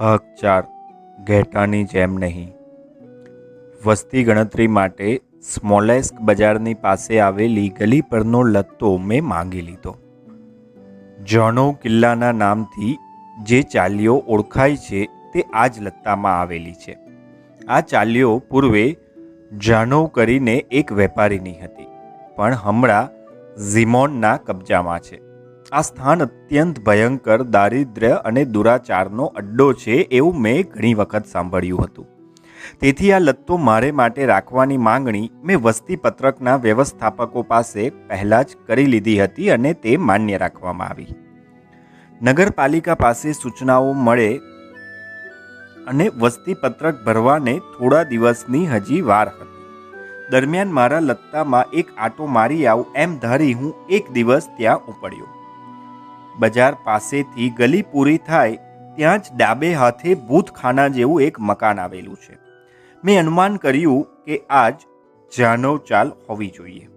ભાગ ચાર ઘેટાની જેમ નહીં. વસ્તી ગણતરી માટે સ્મોલેસ્ક બજારની પાસે આવેલી ગલી પરનો લત્તો મેં માંગી લીધો. જણો કિલ્લાના નામથી જે ચાલીઓ ઓળખાય છે તે આ જ લત્તામાં આવેલી છે. આ ચાલીઓ પૂર્વે જાનવ કરીને એક વેપારીની હતી, પણ હમણાં ઝિમોનના કબજામાં છે. આ સ્થાન અત્યંત ભયંકર, દારિદ્ર્ય અને દુરાચારનો અડ્ડો છે એવું મેં ઘણી વખત સાંભળ્યું હતું. તેથી આ લત્તો મારે માટે રાખવાની માંગણી મેં વસ્તી પત્રકના વ્યવસ્થાપકો પાસે પહેલાં જ કરી લીધી હતી અને તે માન્ય રાખવામાં આવી. નગરપાલિકા પાસે સૂચનાઓ મળે અને વસ્તી પત્રક ભરવાને થોડા દિવસની હજી વાર હતી. દરમિયાન મારા લત્તામાં એક આટો મારી આવું એમ ધારી હું એક દિવસ ત્યાં ઉપડ્યો. બજાર પાસેથી ગલી પૂરી થાય ત્યાં જ ડાબે હાથે ભૂતખાના જેવું એક મકાન આવેલું છે. મેં અનુમાન કર્યું કે આજ જાનવ ચાલ હોવી જોઈએ.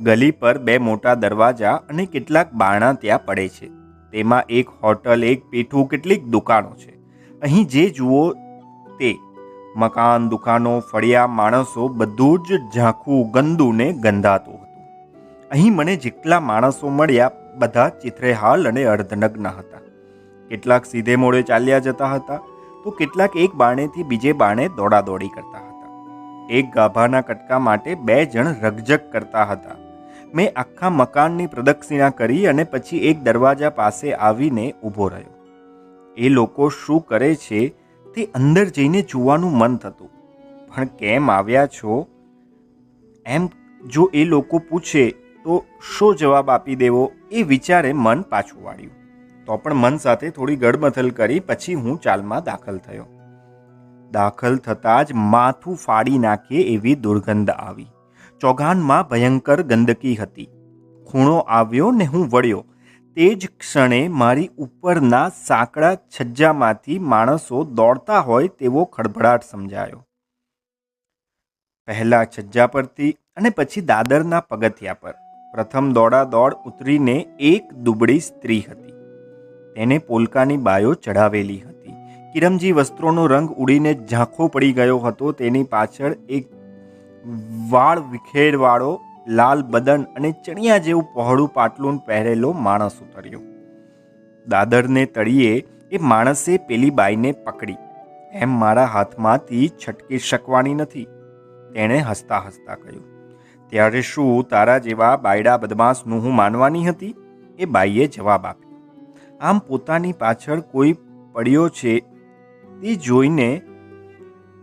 ગલી પર બે મોટા દરવાજા અને કેટલાક બારણા ત્યાં પડે છે. તેમાં એક હોટલ, એક પીઠું, કેટલીક દુકાનો છે. અહીં જે જુઓ તે મકાન, દુકાનો, ફળિયા, માણસો બધું જ ઝાંખું ગંદુ ને ગંધાતું હતું. અહીં મને જેટલા માણસો મળ્યા બધા ચિત્રેહાલ અને અર્ધનગ્ન હતા. કેટલાક સીધે મોડે ચાલ્યા જતા હતા તો કેટલાક એક બાણેથી બીજે બાણે દોડાદોડી કરતા હતા. એક ગાભાના કટકા માટે બે જણ રગજગ કરતા હતા. મેં આખા મકાનની પ્રદક્ષિણા કરી અને પછી એક દરવાજા પાસે આવીને ઊભો રહ્યો. એ લોકો શું કરે છે તે અંદર જઈને જોવાનું મન થતું. પણ કેમ આવ્યા છો? એમ જો એ લોકો પૂછે તો શો જવાબ આપી દેવો એ વિચારે મન પાછું વાળ્યું. તો પણ મન સાથે થોડી ગડમથલ કરી પછી હું ચાલમાં દાખલ થયો. દાખલ થતાં જ માથું ફાડી નાખે એવી દુર્ગંધ આવી. ચોગાનમાં ભયંકર ગંદકી હતી. ખૂણો આવ્યો ને હું વળ્યો. તે જ ક્ષણે મારી ઉપરના સાંકડા છજ્જામાંથી માણસો દોડતા હોય તેવો ખડભડાટ સમજાયો. પહેલા છજ્જા પરથી અને પછી દાદરના પગથિયા પર. પ્રથમ દોડા દોડ ઉતરીને એક દુબળી સ્ત્રી હતી. તેને પોલકાની બાયો ચઢાવેલી હતી. કિરમજી વસ્ત્રોનો રંગ ઉડીને ઝાંખો પડી ગયો હતો. તેની પાછળ એક વાળ વિખેરવાળો, લાલ બદન અને ચણિયા જેવું પહોળું પાટલું પહેરેલો માણસ ઉતર્યો. દાદરને તળિયે એ માણસે પેલી બાઈને પકડી. એમ મારા હાથમાંથી છટકી શકવાની નથી, તેણે હસતા હસતા કહ્યું. ત્યારે શું તારા જેવા બાયડા બદમાશનું હું માનવાની હતી? એ બાઈએ જવાબ આપ્યો. આમ પોતાની પાછળ કોઈ પડ્યો છે તે જોઈને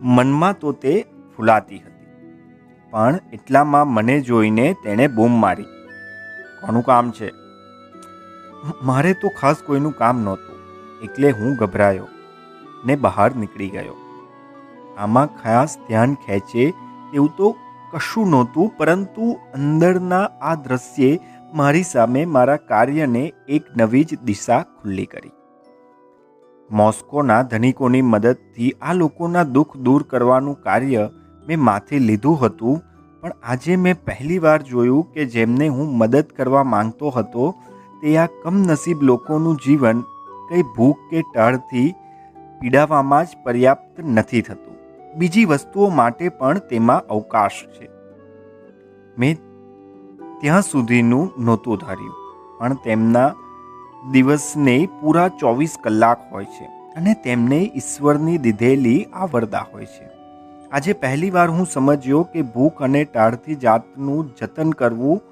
મનમાં તો તે ફૂલાતી હતી. પણ એટલામાં મને જોઈને તેણે બૂમ મારી. કોનું કામ છે? મારે તો ખાસ કોઈનું કામ નહોતું. એટલે હું ગભરાયો ને બહાર નીકળી ગયો. આમાં ખાસ ધ્યાન ખેંચે એવું તો કશું નહોતું, પરંતુ અંદરના આ દ્રશ્યે મારી સામે મારા કાર્યને એક નવી જ દિશા ખુલ્લી કરી. મોસ્કોના ધનિકોની મદદથી આ લોકોના દુઃખ દૂર કરવાનું કાર્ય મેં માથે લીધું હતું, પણ આજે મેં પહેલી વાર જોયું કે જેમને હું મદદ કરવા માંગતો હતો, તે આ કમનસીબ લોકોનું જીવન, કંઈ ભૂખ કે ટળથી પીડાવામાં જ પર્યાપ્ત નથી થતું. બીજી વસ્તુઓ માટે પણ તેમાં અવકાશ છે. મેં ત્યાં સુધીનું નહોતું ધાર્યું, પણ તેમના દિવસને પૂરા ચોવીસ કલાક હોય છે અને તેમને ઈશ્વરની દીધેલી આવરદા હોય છે. આજે પહેલીવાર હું સમજ્યો કે ભૂખ અને ટાળથી જાતનું જતન કરવું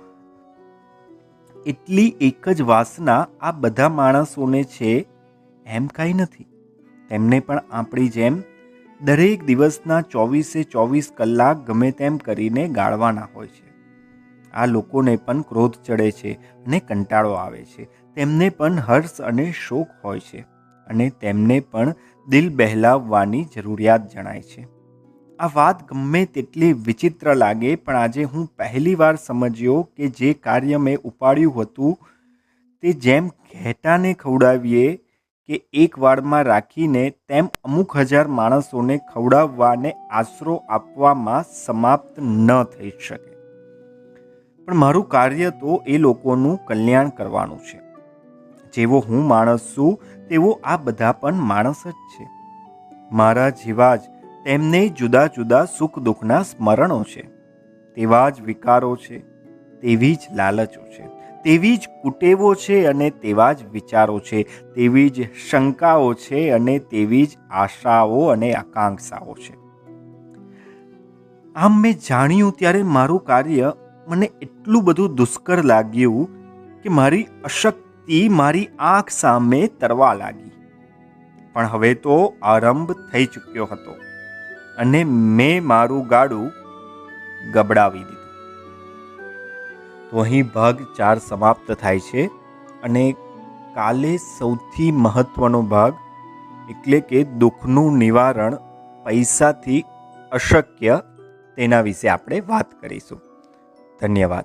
એટલી એક જ વાસના આ બધા માણસોને છે એમ કાંઈ નથી. તેમને પણ આપણી જેમ દરેક દિવસના ચોવીસે ચોવીસ કલાક ગમે તેમ કરીને ગાળવાના હોય છે. આ લોકોને પણ ક્રોધ ચડે છે અને કંટાળો આવે છે. તેમને પણ હર્ષ અને શોક હોય છે અને તેમને પણ દિલ બહેલાવવાની જરૂરિયાત જણાય છે. આ વાત ગમે તેટલી વિચિત્ર લાગે પણ આજે હું પહેલીવાર સમજ્યો કે જે કાર્ય મેં ઉપાડ્યું હતું તે જેમ ઘેટાને ખવડાવીએ કે એક વાળમાં રાખીને તેમ અમુક હજાર માણસોને ખવડાવવાને આશરો આપવામાં સમાપ્ત ન થઈ શકે. પણ મારું કાર્ય તો એ લોકોનું કલ્યાણ કરવાનું છે. જેવો હું માણસ છું, તેવો આ બધા પણ માણસ જ છે. મારા જેવા જ તેમને જુદા જુદા સુખ દુઃખના સ્મરણો છે. તેવા જ વિકારો છે. તેવી જ લાલચો છે. તેવી જ કુટેવો છે અને તેવા જ વિચારો છે. તેવી જ શંકાઓ છે અને તેવી જ આશાઓ અને આકાંક્ષાઓ છે. આમ મેં જાણ્યું ત્યારે મારું કાર્ય મને એટલું બધું દુષ્કર લાગ્યું કે મારી અશક્તિ મારી આંખ સામે તરવા લાગી. પણ હવે તો આરંભ થઈ ચૂક્યો હતો અને મેં મારું ગાડું ગબડાવી દીધું. તો અહીં ભાગ ચાર સમાપ્ત થાય છે અને કાલે સૌથી મહત્વનો ભાગ એટલે કે દુઃખનું નિવારણ પૈસાથી અશક્ય તેના વિશે આપણે વાત કરીશું. ધન્યવાદ.